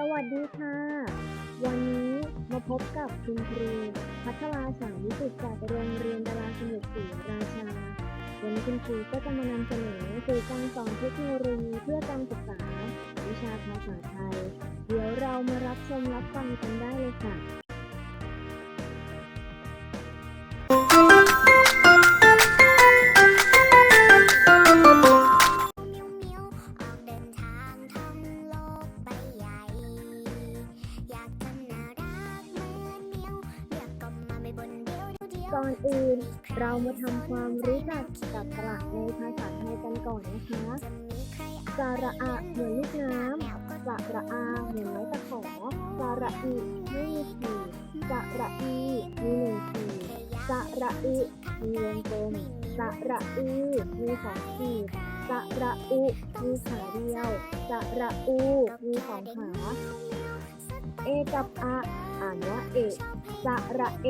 สวัสดีค่ะ วันนี้มาพบกับคุณครูพัชราสามวิสุทธิ์จากโรงเรียนดาราสมุทรศรีราชา วันนี้คุณครูก็จะมานำเสนอสื่อการสอนเทคโนโลยีเพื่อการศึกษา วิชาภาษาไทย เดี๋ยวเรามารับชมรับฟังกันได้เลยค่ะ ทำความรู้จักกับสระในภาษาไทยกันก่อนนะคะจะระอะเหมือนลูกน้ำสระอาเหมือนไม้ตะขอสระอีไม่มีขีดสระอีมีหนึ่งขีดสระอึมีวงกลมสระอือมีสองขีดสระอุมีขาเดียวสระอูมีสองขาเอกับอะอ่านว่าเอสระเอ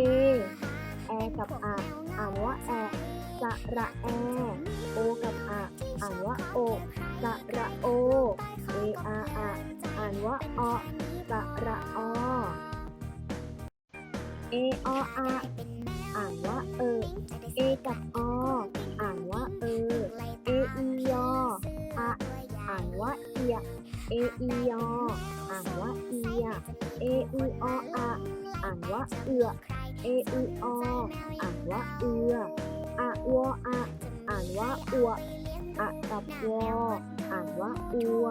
แอกับอะอ่านว่าแอสระแอ โอกับอะอ่านว่าโอสระโอ เออาอะอ่านว่าออสระออเอออะอ่านว่าเออ เอกับออ่านว่าเออ เออียออะอ่านว่าเอีย เออียออ่านว่าเอีย เออือออะอ่านว่าเอือ เออือออ่านว่าเอืออะวออะอ่านว่าอัวอะกับวออ่านว่าอัว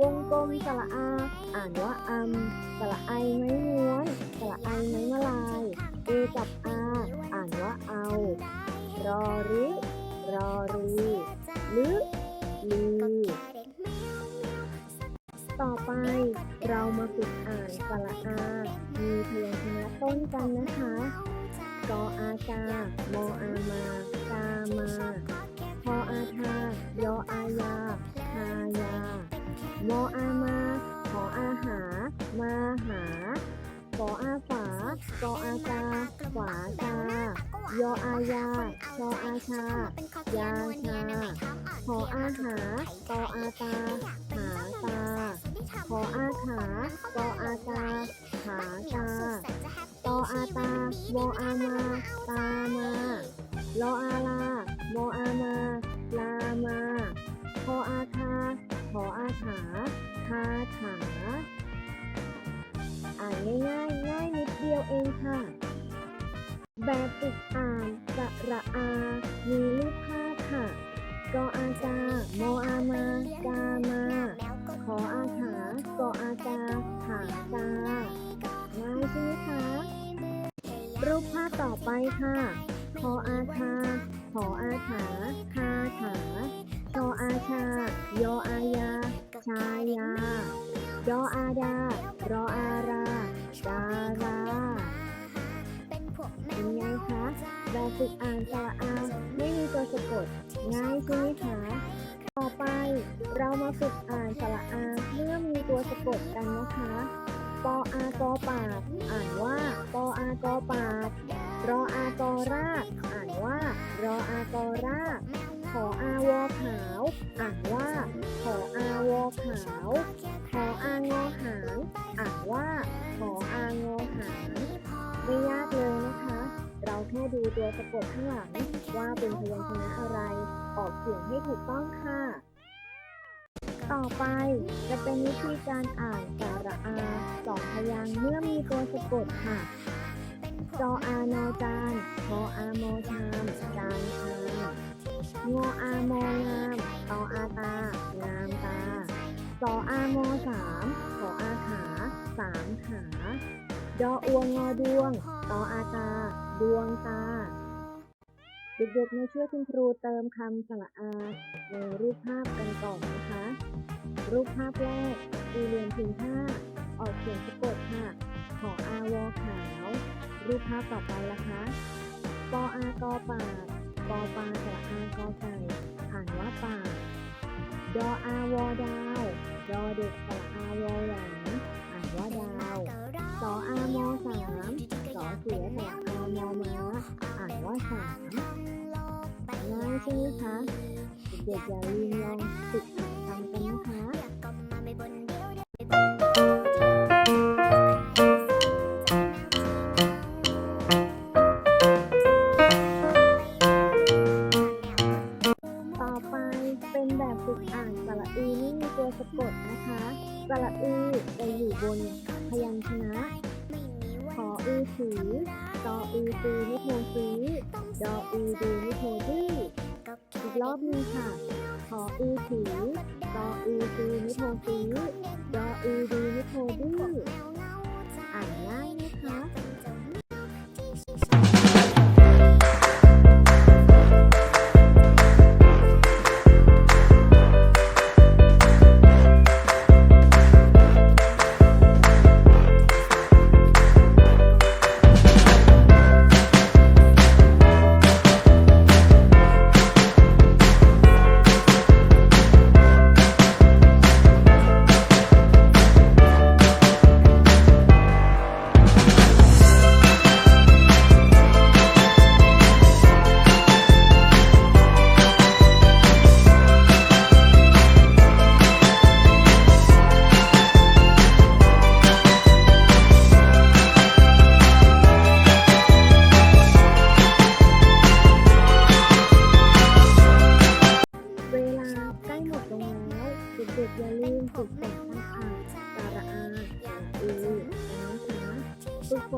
วงกลมสระอา อ่านว่าอัมสระไอไม้ม้วนสระไอไม้มะลายเอกับอา อ่านว่าเอา รอริรอรีลึลื ฝึกอ่านสระอา มีพยัญชนะต้นกันนะคะกออากา มออามากามาพออาทายออายาทายามออามา ขออาหา มาหาขออาฝากออากาขวาชายออายาชออาชายาชาขออาหาตออาตา ขออาขากออาตาหาตาตออาตาวออามา ตามาลออาลาโมอามา ลามาพออาคาขออาขาคาขาอ่านง่ายๆง่ายนิดเดียวเองค่ะ แบบฝึกอ่านสระอา มีรูปภาพค่ะกออาจาโมอามา กามา ออาขากออาจาขาจาง่ายใช่ไหมคะ รูปภาพต่อไปค่ะขออาคาขออาขาคาขาชออาชา ยออายา ชายา ยออาดา รออาราดาราเป็นไงคะแบบฝึกอ่านสระอา ไม่มีตัวสะกด ง่ายใช่ไหมคะ รออากอราขออาวอขาว อ่านว่า ขออาวอขาว ขออางอหางอ่านว่า ขออางอหางไม่ยากเลยนะคะ เราแค่ดูตัวสะกดข้างหลังว่าเป็นพยัญชนะอะไร ออกเสียงให้ถูกต้องค่ะ ต่อไปจะเป็นวิธีการอ่านสระอาสองพยางค์เมื่อมีตัวสะกดค่ะ จออานอจานพออามอชามจานชามงออามงามตออาตา งามตาสออามสามขออาขา สามขา ดออวงงอดวง ตออาตา ดวงตา เด็กๆมาช่วยคุณครูเติมคำสระอาในรูปภาพกันก่อนนะคะ รูปภาพแรกสี่เหลี่ยมผืนผ้า ออกเสียงสะกดค่ะ ขออาวอขาว รูปภาพต่อไปละคะ ปออากอปาดปอปลาสระอากอไก่อ่านว่าปาดดออาวอดาว ดอเด็กสระอาวอแหวนอ่านว่าดาวสออามอสามสอเสือสระอามอม้าอ่านว่าสามง่ายใช่ไหมคะ เด็กอย่าลืมลองฝึก ตัสะกดนะคะสระอือจะอยู่บนพยัญชนะ ขออือสีตออือตีนิโทสีดออือดูนิโทดี้อีกรอบนึงค่ะ ขออือสีตออือตีนิโทสีดออือดูนิโทดี้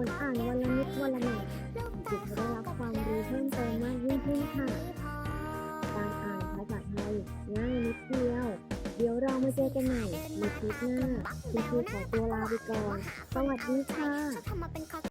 คนอ่านวันละนิดวันละหน่อยจิตจะได้รับความรู้เพิ่มเติมมากยิ่งขึ้นค่ะ การอ่านภาษาไทยง่ายนิดเดียว เดี๋ยวเรามาเจอกันใหม่ในคลิปหน้าคุณครูขอตัวลาไปก่อน สวัสดีค่ะ